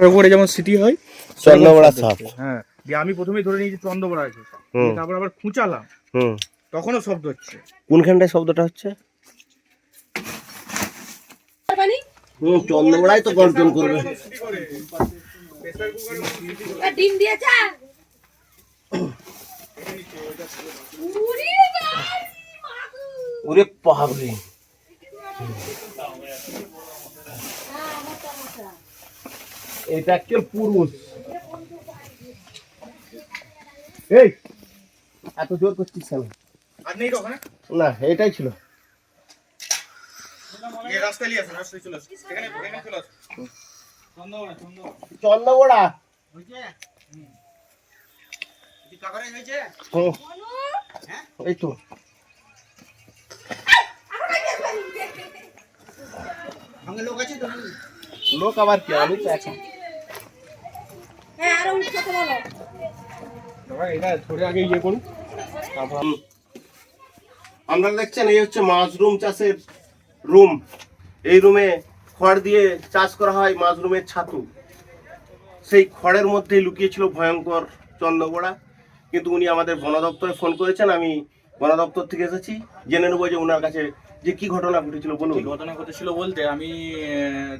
করে যেমন সিটি হয় চন্দ্রবড়া সেরকম সাপ। হ্যাঁ দিয়ে আমি প্রথমেই ধরে নিয়েছি চন্দ্রবড়া আছে। তারপর আবার খুঁচালাম। হুম। তখনও শব্দ হচ্ছে। কোনখানটায় শব্দটা হচ্ছে? হুম চন্দ্রবড়াই তো গর্জন করবে। ডিম দিয়েছে। ওরে বাবরে এটা অ্যাকচুয়াল পুরুষ। এই এত জোর করছিস কেন? আর নেই তো ওখানে না এটাই ছিল। এখানে এখানে কাকারাই এই তো। সঙ্গে লোক আছে তো? লোক আবার কি? আমি তো একা হ্যাঁ, ইয়ে। আপনারা দেখছেন এই হচ্ছে মাশরুম চাষের রুম। এই রুমে খড় দিয়ে চাষ করা হয় মাশরুমের ছাতু। সেই খড়ের মধ্যেই লুকিয়েছিল ভয়ঙ্কর চন্দ্রগোড়া কিন্তু উনি আমাদের বন দপ্তরে ফোন করেছেন আমি বন দপ্তর থেকে এসেছি। জেনে নেব যে ওনার কাছে যে কি ঘটনা ঘটেছিল বলুন। ঘটনা ঘটেছিল বলতে আমি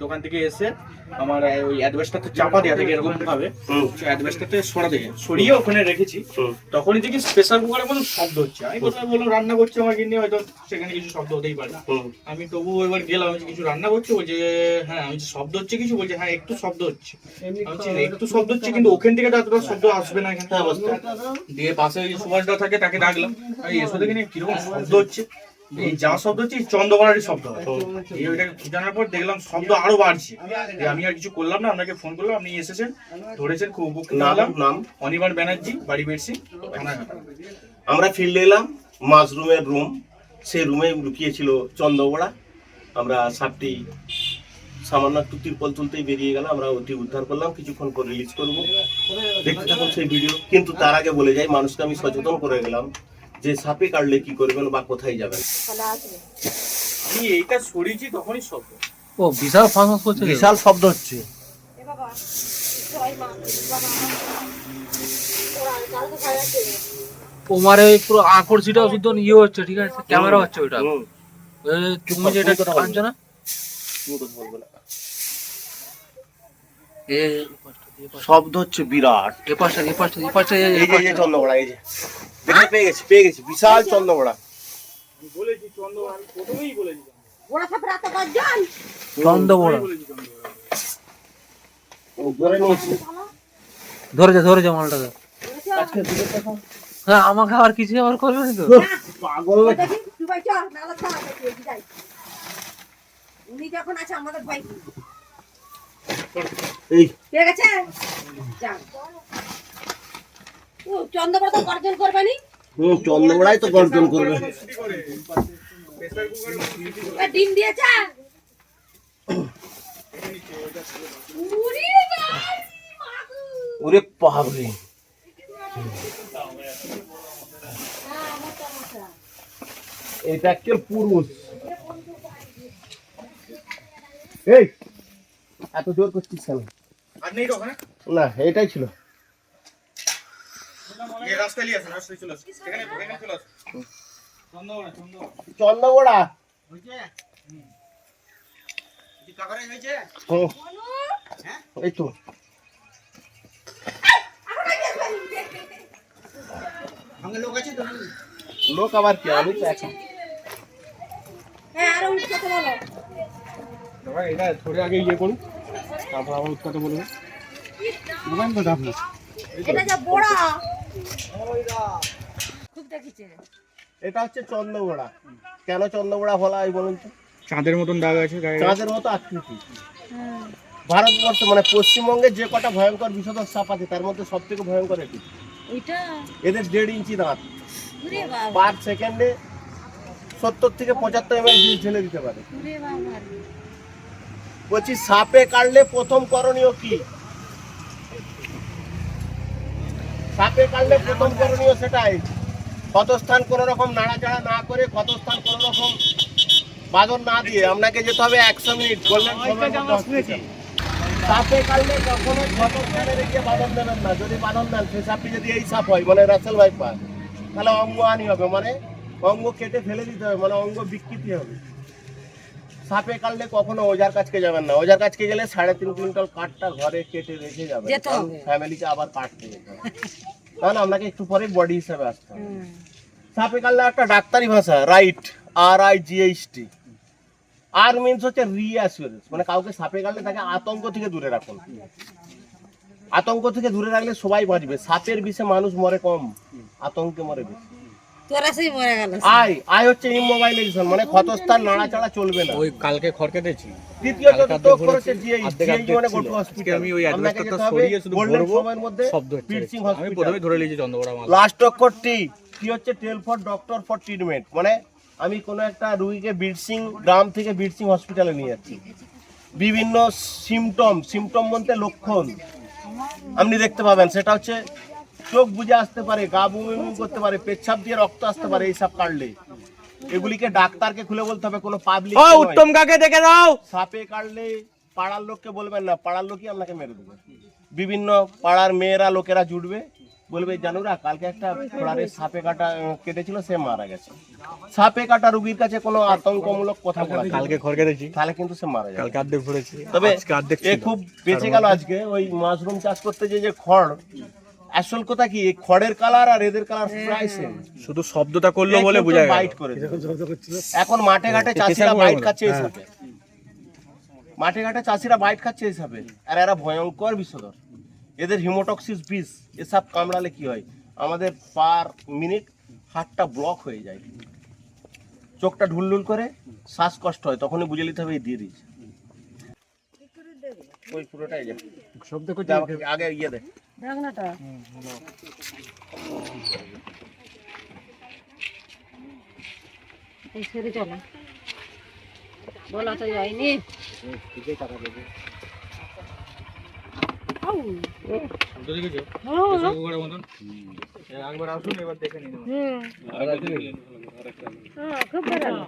দোকান থেকে এসে আমার ওই অ্যাডভেস্টারটা চাপা দেওয়া থেকে এরকম ভাবে। হুম। অ্যাডভেস্টারতে সরা দিয়ে। সরিয়ে ওখানে রেখেছি। তখনই দেখি প্রেসার কুকারের মতো শব্দ হচ্ছে। আমি প্রথমে বললাম রান্না করছে আমার কিনে হয়তো সেখানে কিছু শব্দ হতেই পারে। আমি তবু এবার গেলাম আমি কিছু রান্না করছে? বলছে হ্যাঁ আমি শব্দ হচ্ছে কিছু? বলছে হ্যাঁ একটু শব্দ হচ্ছে। একটু শব্দ হচ্ছে কিন্তু ওখান থেকে তো এতটা শব্দ আসবে না এখানে হ্যাঁ, দিয়ে পাশে সুভাষদা থাকে তাকে ডাকলাম। এসো দেখে নিই কীরকম শব্দ হচ্ছে? এই যা শব্দ হচ্ছে এই চন্দ্রকোনারই শব্দ এই ওইটাকে জানার পর দেখলাম শব্দ আরও বাড়ছে। আমি আর কিছু করলাম না আপনাকে ফোন করলাম আপনি এসেছেন ধরেছেন খুব উপকৃত নাম হলাম। নাম? অনিবার ব্যানার্জি বাড়ি বেরছি আমরা ফিল্ডে এলাম মাশরুমের রুম সেই রুমে লুকিয়েছিল চন্দ্রবড়া আমরা সাপটি সামান্য একটু তিরপল তুলতেই বেরিয়ে গেল আমরা ওটি উদ্ধার করলাম কিছুক্ষণ পর রিলিজ করব। দেখতে থাকুন সেই ভিডিও কিন্তু তার আগে বলে যাই মানুষকে আমি সচেতন করে গেলাম। যে সাপে কাটলে কি করবেন বা কোথায় যাবেন আমি এইটা সরিয়েছি তখনই শব্দ। ও বিশাল ফাঁস করছে বিশাল শব্দ হচ্ছে। এ বাবা, সবাই মা, বাবা, ওরা কারও তো ভয় আছে। ও মারে পুরো আকর্ষিটা শুদ্ধ ইয়ে হচ্ছে ঠিক আছে? ক্যামেরা হচ্ছে ওইটা। তুমি যেটা। না? শব্দ হচ্ছে বিরাট। এ পাশটা এ পাশটা এ পাশটা এই যে এই যে এই যে। দেখে পেয়ে গেছি পেয়ে গেছি। বিশাল চন্দ্রবড়া। বলেছি চন্দ্র আমি প্রথমেই বলেছি ধরে নিয়েছি। ধরে যা ধরে যা আজকে দুটো হ্যাঁ আমাকে আর কিছু আবার করবে না তো? পাগল তুই ভাই চল, নাহলে চল, যাই। উনি যখন আছে আমাদের ভাই। এই। ঠিক আছে যাও। ও চন্দ্রবড়া তো গর্জন করবে নি? হুম চন্দ্রবড়াই তো গর্জন করবে। ডিম দিয়েছে। ওরে মোটা। এটা অ্যাকচুয়াল পুরুষ। এই এত জোর করছিস কেন? আর নেই তো ওখানে? না এটাই ছিল। এই রাস্তায় নিয়ে আসুন রাস্তায় চলে আসুন এখানে এখানে চলে আসুন চন্দ্রবড়া চন্দ্রবড়া চন্দ্রবড়া হয়েছে হুম কি কাকারাই হয়েছে হুম হ্যাঁ এই তো সঙ্গে লোক আছে তো লোক আবার কি আমি তো একা হ্যাঁ, আরও উঠে কথা বলো। দাদা এটা ধরে আগে ইয়ে করুন তারপর আবার উৎপাতে বলবেন দোকান তো আপনার এটা যে বড়া খুব দেখেছে এটা হচ্ছে চন্দ্রবড়া কেন চন্দ্রবড়া বলা হয় বলুন তো? চাঁদের মতন দাগ আছে চাঁদের মতো আকৃতি। ভারতবর্ষ মানে পশ্চিমবঙ্গে যে কটা ভয়ঙ্কর বিষধর সাপ আছে তার মধ্যে সব থেকে ভয়ঙ্কর এটি এদের দেড় ইঞ্চি দাঁত। ওরে পার সেকেন্ডে সত্তর থেকে পঁচাত্তর এমএল ঢেলে দিতে পারে। বলছি সাপে কাটলে প্রথম করণীয় কি? সাপে কাটলে প্রথম করণীয় সেটাই। ক্ষতস্থান কোনো রকম নাড়াচাড়া না করে ক্ষতস্থান কোনো রকম বাদর না দিয়ে আপনাকে যেতে হবে একশো মিনিট। গোল্ডেন সাপে কাটলে বাঁধন দেবেন না। যদি বাঁধন দেন সে সাপটি যদি এই সাপ হয় মানে রাসেল তাহলে অঙ্গ আনি হবে মানে অঙ্গ কেটে ফেলে দিতে হবে মানে অঙ্গ বিকৃতি হবে। সাপে কাটলে কখনো ওজার কাছকে যাবেন না। ওজার কাছকে গেলে সাড়ে তিন কুইন্টাল কাঠটা ঘরে কেটে রেখে যাবেন। ফ্যামিলিকে আবার কাটতে যেতে হবে। কারণ আপনাকে একটু পরে বডি হিসাবে আসতে হবে। সাপে কাটলে একটা ডাক্তারি ভাষা right R I G H T R means হচ্ছে রিঅ্যাসুরেন্স মানে কাউকে সাপে কাটলে তাকে আতঙ্ক থেকে দূরে রাখুন। আতঙ্ক থেকে দূরে রাখলে সবাই বাঁচবে। সাপের বিষে মানুষ মরে কম আতঙ্কে মরে বেশি। তোরা মরে গেল আয় আয় হচ্ছে ইমোবাইলাইজেশন মানে ক্ষতস্থান নাড়াচাড়া চলবে না। ওই কালকে খড় কেটেছি তৃতীয় কালকে চতুর্থ অর্ধেক অক্ষর হচ্ছে ভরেছি, জিআই জিআই অর্ধেক মানে। গোটু হসপিটাল আমি ওই আপনাকে অ্যাডভেস্টারটা যেতে হবে সরিয়ে শুধু ভরবো, শব্দ হচ্ছে। পিটসিং আমি প্রথমে ধরে নিয়েছি চন্দ্রকোড়া মাল। লাস্ট অক্ষর টি কি হচ্ছে tell for doctor for treatment মানে আমি কোনো একটা রুগীকে বিরসিং গ্রাম থেকে বিরসিং হসপিটালে নিয়ে যাচ্ছি। বিভিন্ন সিমটম সিমটম বলতে লক্ষণ। আপনি দেখতে পাবেন সেটা হচ্ছে চোখ বুঝে আসতে পারে গা বমি করতে পারে পেচ্ছাপ দিয়ে রক্ত আসতে পারে এইসব কাটলে এগুলিকে ডাক্তারকে খুলে বলতে হবে কোনো পাবলিক ও উত্তম কাকে দেখে দাও। সাপে কাটলে পাড়ার লোককে বলবেন না পাড়ার লোকই আপনাকে মেরে দেবে। বিভিন্ন পাড়ার মেয়েরা লোকেরা জুটবে বলবে জানুরা কালকে একটা খোড়ারে সাপে কাটা কেটেছিল সে মারা গেছে। সাপে কাটা রুগীর কাছে কোনো আতঙ্কমূলক কথা বলা কালকে খড় কেটেছি। তাহলে কিন্তু সে মারা যাবে। কালকে অর্ধেক ভরেছি তবে এ খুব বেঁচে গেল আজকে ওই মাশরুম চাষ করতে যে যে খড় আসল কথা কি? খড়ের কালার আর এদের কালার প্রায় সেম শুধু শব্দটা করল বলে বোঝা গেল। বাইট করে এখন মাঠে ঘাটে চাষিরা বাইট খাচ্ছে এই সাপে। মাঠে ঘাটে চাষিরা বাইট খাচ্ছে এই সাপে। আর এরা ভয়ঙ্কর বিষধর। এদের হিমোটক্সিস বিষ এসব কামড়ালে কি হয়? আমাদের পার মিনিট হাতটা ব্লক হয়ে যায়। চোখটা ঢুলঢুল করে শ্বাসকষ্ট হয় তখনই বুঝে নিতে হবে এই দিয়ে দিয়েছে। ওই পুরোটাই যা। শব্দ আমাকে আগে ইয়ে দে। ঢাকনাটা? এই ছেড়ে চলো। বলা তো যায়নি। হ্যাঁ, মতন একবার আসুন এবার দেখে নিন হ্যাঁ, খুব ভালো।